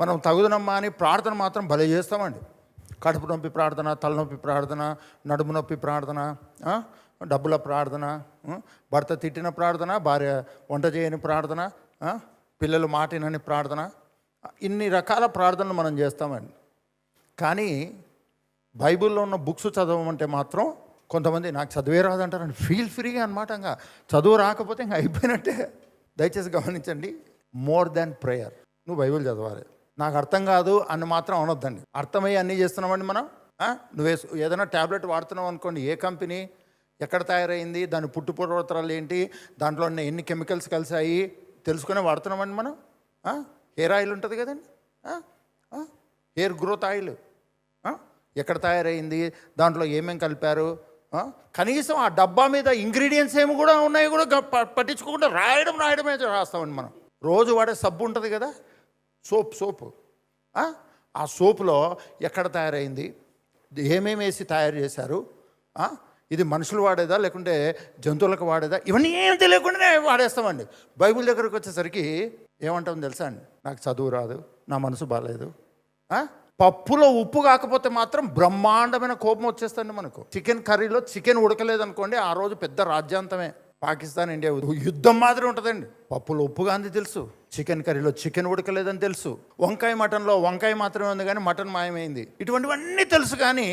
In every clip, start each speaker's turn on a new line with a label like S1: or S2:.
S1: మనం తగుదనమ్మా అని ప్రార్థన మాత్రం భలే చేస్తామండి. కడుపు నొప్పి ప్రార్థన తలనొప్పి ప్రార్థన నడుము నొప్పి ప్రార్థన డబ్బుల ప్రార్థన భర్త తిట్టిన ప్రార్థన భార్య వంట చేయని ప్రార్థన పిల్లలు మాటినని ప్రార్థన ఇన్ని రకాల ప్రార్థనలు మనం చేస్తామండి. కానీ బైబిల్లో ఉన్న బుక్స్ చదవమంటే మాత్రం కొంతమంది నాకు చదివే రాదంటారండి. ఫీల్ ఫ్రీగా అనమాట ఇంకా. చదువు రాకపోతే ఇంకా అయిపోయినట్టే. దయచేసి గమనించండి. More than prayer. నువ్వు బైబిల్ చదవాలి. నాకు అర్థం కాదు అని మాత్రం అనొద్దండి. అర్థమయ్యి అన్నీ చేస్తున్నామండి మనం? నువ్వే ఏదైనా ట్యాబ్లెట్ వాడుతున్నావు అనుకోండి ఏ కంపెనీ? ఎక్కడ తయారైంది? దాని పుట్టుపూర్వోత్తరాలు ఏంటి? దాంట్లో ఉన్న ఎన్ని కెమికల్స్ కలిసాయి తెలుసుకునే వాడుతున్నామండి మనం? హెయిర్ ఆయిల్ ఉంటుంది కదండి. Hair growth oil. ఎక్కడ తయారైంది? దాంట్లో ఏమేమి కలిపారు? కనీసం ఆ డబ్బా మీద ఇంగ్రీడియంట్స్ ఏమి కూడా ఉన్నాయి కూడా పట్టించుకోకుండా రాయడం రాయడమే రాస్తామండి మనం. రోజు వాడే సబ్బు ఉంటుంది కదా? Soap soap. ఆ? సోపులో ఎక్కడ తయారైంది? ఏమేమి వేసి తయారు చేశారు? ఇది మనుషులు వాడేదా? లేకుంటే జంతువులకు వాడేదా? ఇవన్నీ ఏం తెలియకుండానే వాడేస్తామండి. బైబిల్ దగ్గరకు వచ్చేసరికి ఏమంటాం తెలుసా అండి? నాకు చదువు రాదు నా మనసు బాగాలేదు పప్పులో ఉప్పు కాకపోతే మాత్రం బ్రహ్మాండమైన కోపం వచ్చేస్తుంది మనకు. చికెన్ కర్రీలో చికెన్ ఉడకలేదు అనుకోండి ఆ రోజు పెద్ద రాజ్యాంతమే. పాకిస్తాన్ ఇండియా యుద్ధం మాదిరి ఉంటుందండి. పప్పులో ఉప్పు అంది తెలుసు. చికెన్ కర్రీలో చికెన్ ఉడకలేదని తెలుసు. వంకాయ మటన్లో వంకాయ మాత్రమే ఉంది కానీ మటన్ మాయమైంది. ఇటువంటివన్నీ తెలుసు కానీ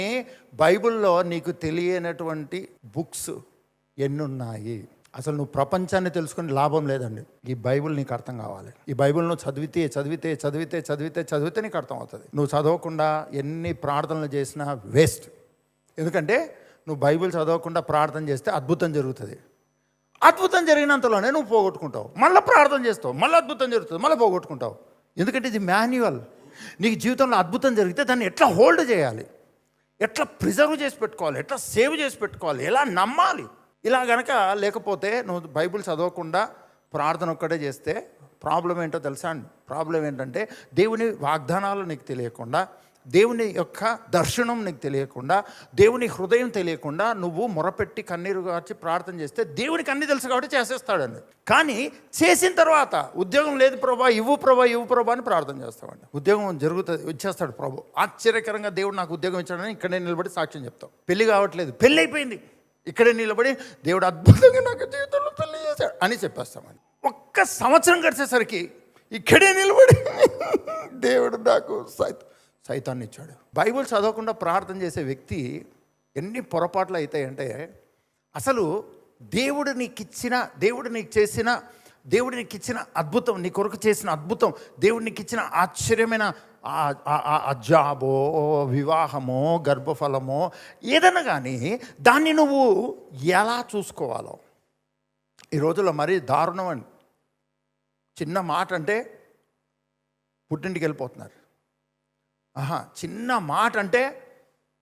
S1: బైబిల్లో నీకు తెలియనటువంటి బుక్స్ ఎన్నున్నాయి? అసలు నువ్వు ప్రపంచాన్ని తెలుసుకుని లాభం లేదండి. ఈ బైబిల్ నీకు అర్థం కావాలి. ఈ బైబిల్ నువ్వు చదివితే చదివితే చదివితే చదివితే చదివితే నీకు అర్థం అవుతుంది నువ్వు చదవకుండా ఎన్ని ప్రార్థనలు చేసినా వేస్ట్. ఎందుకంటే నువ్వు బైబిల్ చదవకుండా ప్రార్థన చేస్తే అద్భుతం జరుగుతుంది. అద్భుతం జరిగినంతలోనే నువ్వు పోగొట్టుకుంటావు. మళ్ళీ ప్రార్థన చేస్తావు. మళ్ళీ అద్భుతం జరుగుతుంది. మళ్ళీ పోగొట్టుకుంటావు. ఎందుకంటే ఇది మాన్యువల్. నీకు జీవితంలో అద్భుతం జరిగితే దాన్ని ఎట్లా హోల్డ్ చేయాలి? ఎట్లా ప్రిజర్వ్ చేసి పెట్టుకోవాలి? ఎట్లా సేవ్ చేసి పెట్టుకోవాలి? ఎలా నమ్మాలి? ఇలా గనక లేకపోతే నువ్వు బైబిల్ చదవకుండా ప్రార్థన ఒక్కటే చేస్తే ప్రాబ్లం ఏంటో తెలుసా? అండి ప్రాబ్లం ఏంటంటే దేవుని వాగ్దానాలు నీకు తెలియకుండా దేవుని యొక్క దర్శనం నీకు తెలియకుండా దేవుని హృదయం తెలియకుండా నువ్వు మొరపెట్టి కన్నీరు గార్చి ప్రార్థన చేస్తే దేవునికి అన్ని తెలుసు కాబట్టి చేసేస్తాడండి. కానీ చేసిన తర్వాత ఉద్యోగం లేదు ప్రభా ఇవ్వు ప్రభా ఇవ్వు ప్రభా అని ప్రార్థన చేస్తామండి. ఉద్యోగం జరుగుతుంది ఇచ్చేస్తాడు ప్రభు. ఆశ్చర్యకరంగా దేవుడు నాకు ఉద్యోగం ఇచ్చాడని ఇక్కడే నిలబడి సాక్ష్యం చెప్తాం. పెళ్ళి కావట్లేదు. పెళ్ళి అయిపోయింది. ఇక్కడే నిలబడి దేవుడు అద్భుతంగా నాకు జీవితంలో పెళ్ళి చేశాడు అని చెప్పేస్తామండి. ఒక్క సంవత్సరం గడిచేసరికి ఇక్కడే నిలబడి దేవుడు నాకు సైతం సైతాన్ని ఇచ్చాడు బైబిల్ చదవకుండా ప్రార్థన చేసే వ్యక్తి ఎన్ని పొరపాట్లు అవుతాయంటే అసలు దేవుడు నీకు ఇచ్చిన దేవుడు నీకు చేసిన దేవుడు నీకు ఇచ్చిన అద్భుతం నీ కొరకు చేసిన అద్భుతం దేవుడు నీకు ఇచ్చిన ఆశ్చర్యమైన ఆ- జాబో వివాహమో గర్భఫలమో ఏదైనా కానీ దాన్ని నువ్వు ఎలా చూసుకోవాలో. ఈ రోజుల్లో మరీ దారుణం అండి. చిన్న మాట అంటే పుట్టింటికి వెళ్ళిపోతున్నారు ఆహా చిన్న మాట అంటే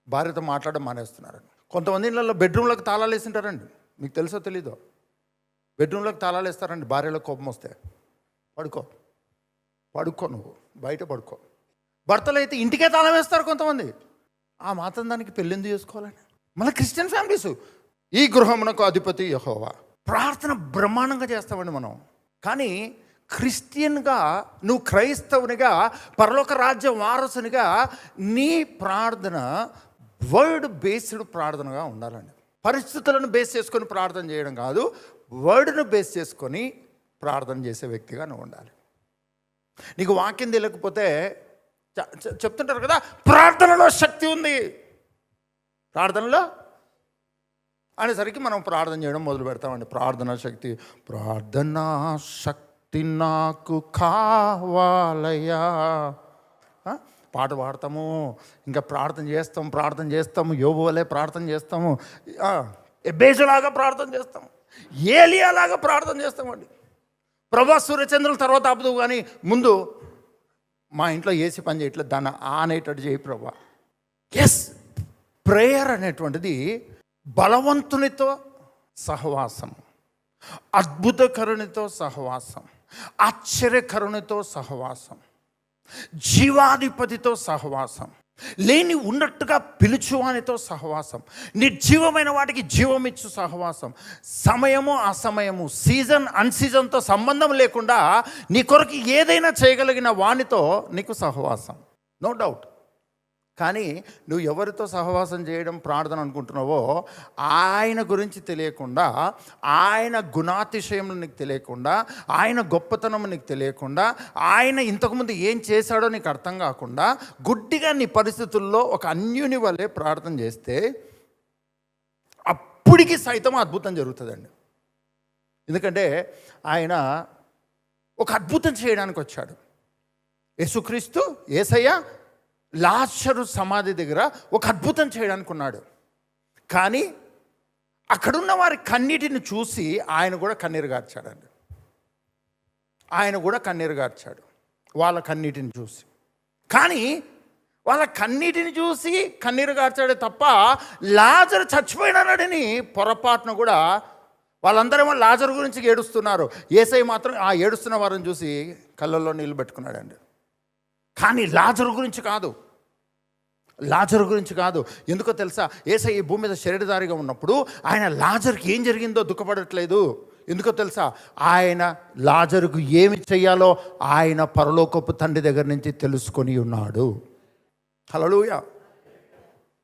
S1: భార్యతో మాట్లాడడం మానేస్తున్నారు. కొంతమంది ఇళ్ళల్లో బెడ్రూమ్లకు తాళాలు వేసింటారండి. మీకు తెలుసో తెలీదో? బెడ్రూమ్లకు తాళాలు వేస్తారండి భార్యలకు కోపం వస్తే. పడుకో. పడుకో నువ్వు బయట పడుకో. భర్తలు అయితే ఇంటికే తాళం వేస్తారు కొంతమంది. ఆ మాత్రం దానికి పెళ్ళింది చేసుకోవాలని? మన క్రిస్టియన్ ఫ్యామిలీస్. ఈ గృహమునకు అధిపతి యహోవా. ప్రార్థన బ్రహ్మాండంగా చేస్తామండి మనం. కానీ క్రిస్టియన్గా నువ్వు క్రైస్తవునిగా పరలోక రాజ్య వారసునిగా నీ ప్రార్థన వర్డ్ బేస్డ్ ప్రార్థనగా ఉండాలండి. పరిస్థితులను బేస్ చేసుకొని ప్రార్థన చేయడం కాదు వర్డ్ను బేస్ చేసుకొని ప్రార్థన చేసే వ్యక్తిగా నువ్వు ఉండాలి. నీకు వాక్యం తెలియకపోతే చెప్తుంటారు కదా ప్రార్థనలో శక్తి ఉంది. ప్రార్థనలో? అనేసరికి మనం ప్రార్థన చేయడం మొదలు పెడతామండి ప్రార్థన శక్తి ప్రార్థనా శక్తి. నాకు కావాలయ్యా. పాట పాడతాము ఇంకా ప్రార్థన చేస్తాము ప్రార్థన చేస్తాము యోగు ప్రార్థన చేస్తాము. ఎబ్బేజులాగా ప్రార్థన చేస్తాము ఏలియాలాగా ప్రార్థన చేస్తామండి ప్రభా సూర్యచంద్రుల తర్వాత ఆపుదు కానీ ముందు మా ఇంట్లో ఏసీ పని చేయట్లేదు దాన్ని ఆనేటట్టు చేయి ప్రభా. ఎస్ ప్రేయర్ అనేటువంటిది బలవంతునితో సహవాసం అద్భుతకరునితో సహవాసం ఆశ్చర్యకరుణతో సహవాసం జీవాధిపతితో సహవాసం లేని ఉన్నట్టుగా పిలుచువానితో సహవాసం నిర్జీవమైన వాటికి జీవమిచ్చు సహవాసం. సమయము అసమయము సీజన్ అన్సీజన్తో సంబంధం లేకుండా నీ కొరకు ఏదైనా చేయగలిగిన వానితో నీకు సహవాసం. No doubt. కానీ నువ్వు ఎవరితో సహవాసం చేయడం ప్రార్థన అనుకుంటున్నావో ఆయన గురించి తెలియకుండా ఆయన గుణాతిశయం నీకు తెలియకుండా ఆయన గొప్పతనం నీకు తెలియకుండా ఆయన ఇంతకుముందు ఏం చేశాడో నీకు అర్థం కాకుండా గుడ్డిగా నీ పరిస్థితుల్లో ఒక అన్యుని వల్లే ప్రార్థన చేస్తే అప్పటికి సైతం అద్భుతం జరుగుతుందండి. ఎందుకంటే ఆయన ఒక అద్భుతం చేయడానికి వచ్చాడు. యేసుక్రీస్తు ఏసయ్య లాషరు సమాధి దగ్గర ఒక అద్భుతం చేయడానికి ఉన్నాడు కానీ అక్కడున్న వారి కన్నీటిని చూసి ఆయన కూడా కన్నీరు గార్చాడండి. ఆయన కూడా కన్నీరు గార్చాడు వాళ్ళ కన్నీటిని చూసి. కానీ వాళ్ళ కన్నీటిని చూసి కన్నీరు గార్చాడే తప్ప లాజరు చచ్చిపోయినాడని పొరపాటున కూడా వాళ్ళందరేమో లాజరు గురించి ఏడుస్తున్నారు. ఏసై మాత్రం ఆ ఏడుస్తున్న వారిని చూసి కళ్ళల్లో నీళ్ళు పెట్టుకున్నాడండి. కానీ లాజరు గురించి కాదు. లాజరు గురించి కాదు. ఎందుకో తెలుసా? ఏసై ఈ భూమి మీద శరీరధారిగా ఉన్నప్పుడు ఆయన లాజర్కి ఏం జరిగిందో దుఃఖపడట్లేదు. ఎందుకో తెలుసా? ఆయన లాజరుకు ఏమి చేయాలో ఆయన పరలోకపు తండ్రి దగ్గర నుంచి తెలుసుకొని ఉన్నాడు. హలోయ